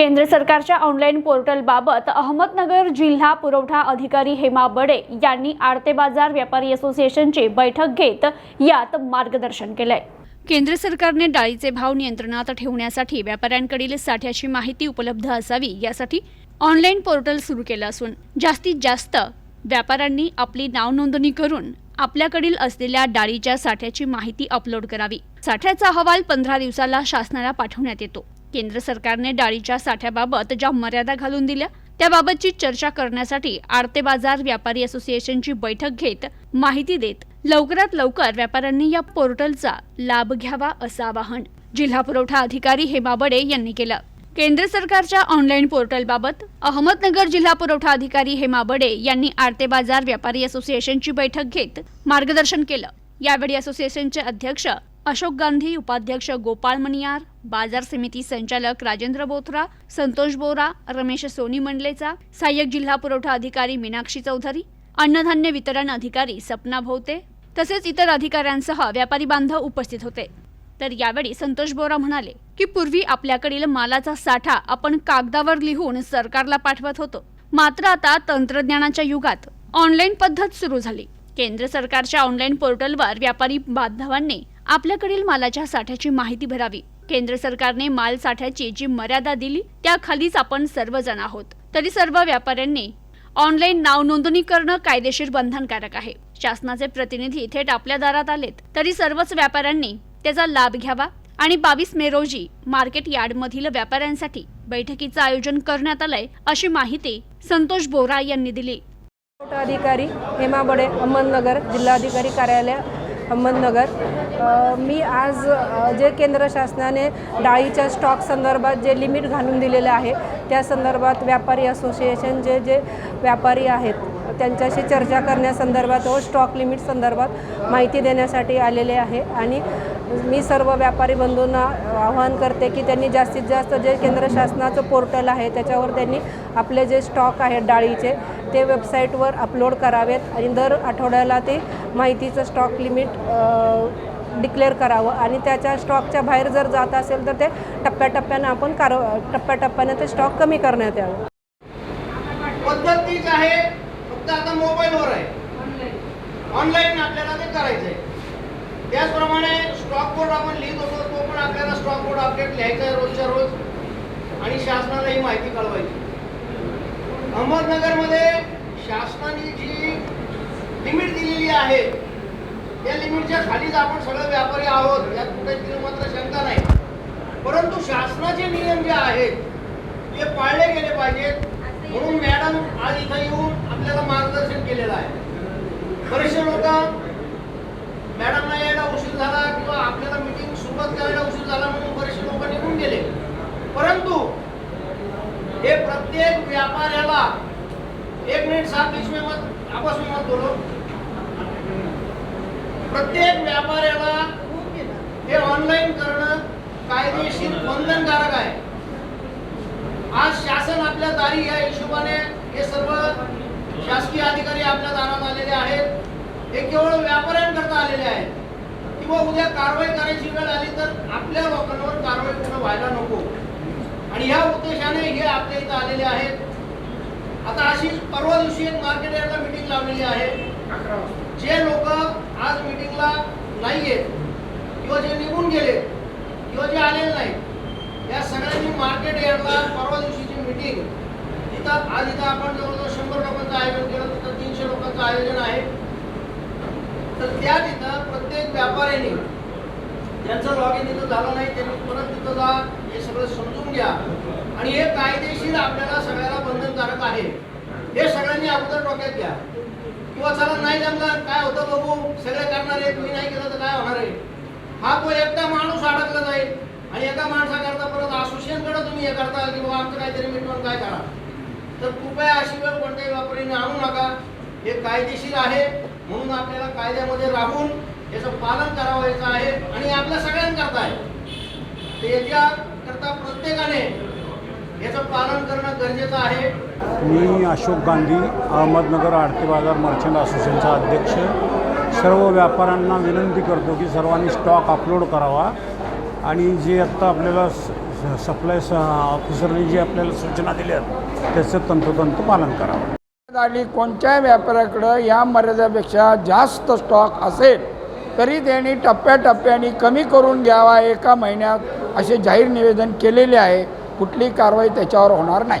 केंद्र सरकारच्या ऑनलाईन पोर्टलबाबत अहमदनगर जिल्हा पुरवठा अधिकारी हेमा बडे यांनी आडते बाजार व्यापारी असोसिएशनची बैठक घेत यात मार्गदर्शन केलंय. केंद्र सरकारने डाळीचे भाव नियंत्रणात ठेवण्यासाठी व्यापाऱ्यांकडील साठ्याची माहिती उपलब्ध असावी यासाठी ऑनलाईन पोर्टल सुरू केलं असून जास्तीत जास्त व्यापाऱ्यांनी आपली नाव नोंदणी करून आपल्याकडील असलेल्या डाळीच्या साठ्याची माहिती अपलोड करावी. साठ्याचा अहवाल पंधरा दिवसाला शासनाला पाठवण्यात येतो. केंद्र सरकारने डाळीच्या साठ्याबाबत ज्या मर्यादा घालून दिल्या त्याबाबतची चर्चा करण्यासाठी आडते बाजार व्यापारी असोसिएशनची बैठक घेत माहिती देत लवकरात लवकर व्यापाऱ्यांनी या पोर्टलचा लाभ घ्यावा असं आवाहन जिल्हा पुरवठा अधिकारी हेमा बडे यांनी केलं. केंद्र सरकारच्या ऑनलाईन पोर्टलबाबत अहमदनगर जिल्हा पुरवठा अधिकारी हेमा बडे यांनी आडते बाजार व्यापारी असोसिएशनची बैठक घेत मार्गदर्शन केलं. यावेळी असोसिएशनचे अध्यक्ष अशोक गांधी उपाध्यक्ष गोपाळ मनियार बाजार समिती संचालक राजेंद्र बोथरा संतोष बोरा रमेश सोनी मंडलेचा सहाय्यक जिल्हा पुरवठा अधिकारी मीनाक्षी चौधरी अन्नधान्य वितरण अधिकारी सपना भोवते तसेच इतर अधिकाऱ्यांसह व्यापारी बांधव उपस्थित होते. तर यावेळी संतोष बोरा म्हणाले की पूर्वी आपल्याकडील मालाचा साठा आपण कागदावर लिहून सरकारला पाठवत होतो. मात्र आता तंत्रज्ञानाच्या युगात ऑनलाईन पद्धत सुरू झाली. केंद्र सरकारच्या ऑनलाईन पोर्टलवर व्यापारी बांधवांनी आपल्याकडील मालाच्या साठ्याची माहिती भरावी. केंद्र सरकारने माल साठ्याची जी मर्यादा दिली त्याखालीच आपण सर्वजण आहोत. तरी सर्व व्यापाऱ्यांनी ऑनलाईन नाव नोंदणी करणं कायदेशीर बंधनकारक आहे. शासनाचे प्रतिनिधी थेट आपल्या दारात आलेत. तरी सर्वच व्यापाऱ्यांनी त्याचा लाभ घ्यावा आणि बावीस मे रोजी मार्केट यार्डमधील व्यापाऱ्यांसाठी बैठकीचं आयोजन करण्यात आलंय अशी माहिती संतोष बोरा यांनी दिली. अधिकारी हेमा बडे अहमदनगर जिल्हाधिकारी कार्यालय अहमदनगर. मी आज जे केंद्र शासनाने डाळीच्या स्टॉक संदर्भात जे लिमिट घालून दिलेलं आहे त्या संदर्भात व्यापारी असोसिएशन जे जे व्यापारी आहेत त्यांच्याशी चर्चा करण्यासंदर्भात व स्टॉक लिमिट संदर्भात माहिती देण्यासाठी आलेले आहे. आणि मी सर्व व्यापारी बंधूंना आवाहन करते की त्यांनी जास्तीत जास्त जे केंद्र शासनाचं पोर्टल आहे त्याच्यावर त्यांनी आपले जे स्टॉक आहेत डाळीचे ते वेबसाईटवर अपलोड करावेत. आणि दर आठवड्याला ते माहितीचं स्टॉक लिमिट डिक्लेअर करावं. आणि त्याच्या स्टॉकच्या बाहेर जर जात असेल तर ते टप्प्याटप्प्यानं आपण कार टप्प्याटप्प्यानं ते स्टॉक कमी करण्यात यावं. पद्धत तीच आहे. फक्त आता मोबाईलवर आहे. ऑनलाईन आपल्याला ते करायचं आहे त्याचप्रमाणे स्टॉक बोर्ड आपण लिहित होतो तो पण आपल्याला स्टॉक बोर्ड अपडेट लिहायचा आहे रोजच्या रोज. आणि शासनाला ही माहिती कळवायची. अहमदनगरमध्ये शासनाने जी लिमिट दिलेली आहे त्या लिमिटच्या खालीच आपण सगळे व्यापारी आहोत. यात कुठे मात्र शंका नाही. परंतु शासनाचे नियम जे आहेत ते पाळले गेले पाहिजेत. म्हणून मॅडम आज इथं येऊन आपल्याला मार्गदर्शन केलेलं आहे. बरेचसे लोक मॅडमला यायला उशीर झाला किंवा आपल्याला मीटिंग सुरुवात करायला उशीर झाला म्हणून बरेचसे लोक निघून गेले परंतु हे प्रत्येक व्यापाऱ्याला एक मिनिट सात बीच में मत आपस में मत बोलो प्रत्येक व्यापाऱ्याला हे ऑनलाईन करणं कायदेशीर बंधनकारक आहे. आज शासन आपल्या दारी या हिशोबाने हे सर्व शासकीय अधिकारी आपल्या दारात आलेले आहेत. हे केवळ व्यापाऱ्यांकरता आलेले आहेत. किंवा उद्या कारवाई करायची वेळ आली तर आपल्या लोकांवर कारवाई करणं व्हायला नको. आणि ह्या उद्देशाने हे आपल्या इथं अशीच परवा दिवशी एक मार्केट यार्डला मिटिंग लावलेली आहे. जे लोक आज मिटिंगला नाही आहेत किंवा जे निघून गेले किंवा जे आलेले नाहीत या सगळ्यांनी मार्केट यार्डला परवा दिवशीची मिटिंग इथं आज इथं आपण जवळजवळ शंभर लोकांचं आयोजन केलं तिथं तीनशे लोकांचं आयोजन आहे. तर त्या तिथं प्रत्येक व्यापाऱ्याने ज्यांचं लॉग इन इथं झालं नाही त्यांनी परत तिथं जा हे सगळं समजून घ्या. आणि हे कायदेशीर आपल्याला सगळ्याला बंधनकारक आहे. हे सगळ्यांनी अगोदर डोक्यात घ्या. किंवा चला नाही जमलं काय होतं बघू. सगळे करणार आहे तुम्ही नाही केलं तर काय होणार आहे? हा तो एकटा माणूस अडकला जाईल. आणि एका माणसाकरता परत असोसिएशनकडे तुम्ही हे करता की बाबा आमचं काहीतरी मिटवून काय करा. तर कृपया अशी वेळ कोणत्याही वापरीने आणू नका. हे कायदेशीर आहे. म्हणून आपल्याला कायद्यामध्ये राहून याचं पालन करावायचं आहे. आणि आपल्या सगळ्यांकरता आहे. तर याच्याकरता प्रत्येकाने याचं पालन करणं गरजेचं आहे. मी अशोक गांधी अहमदनगर आरती बाजार मर्चंट असोसिएशनचा अध्यक्ष. सर्व व्यापाऱ्यांना विनंती करतो की सर्वांनी स्टॉक अपलोड करावा. आणि जे आत्ता आपल्याला स- स- सप्लाय स- ऑफिसरने जी आपल्याला सूचना दिल्या त्याचं तंतोतंत पालन करावं. आणि कोणत्याही व्यापाऱ्याकडं या मर्यादेपेक्षा जास्त स्टॉक असेल तरी त्यांनी टप्प्याटप्प्याने कमी करून घ्यावा एका महिन्यात असे जाहीर निवेदन केलेले आहे. कुठली कारवाई त्याच्यावर होणार नाही.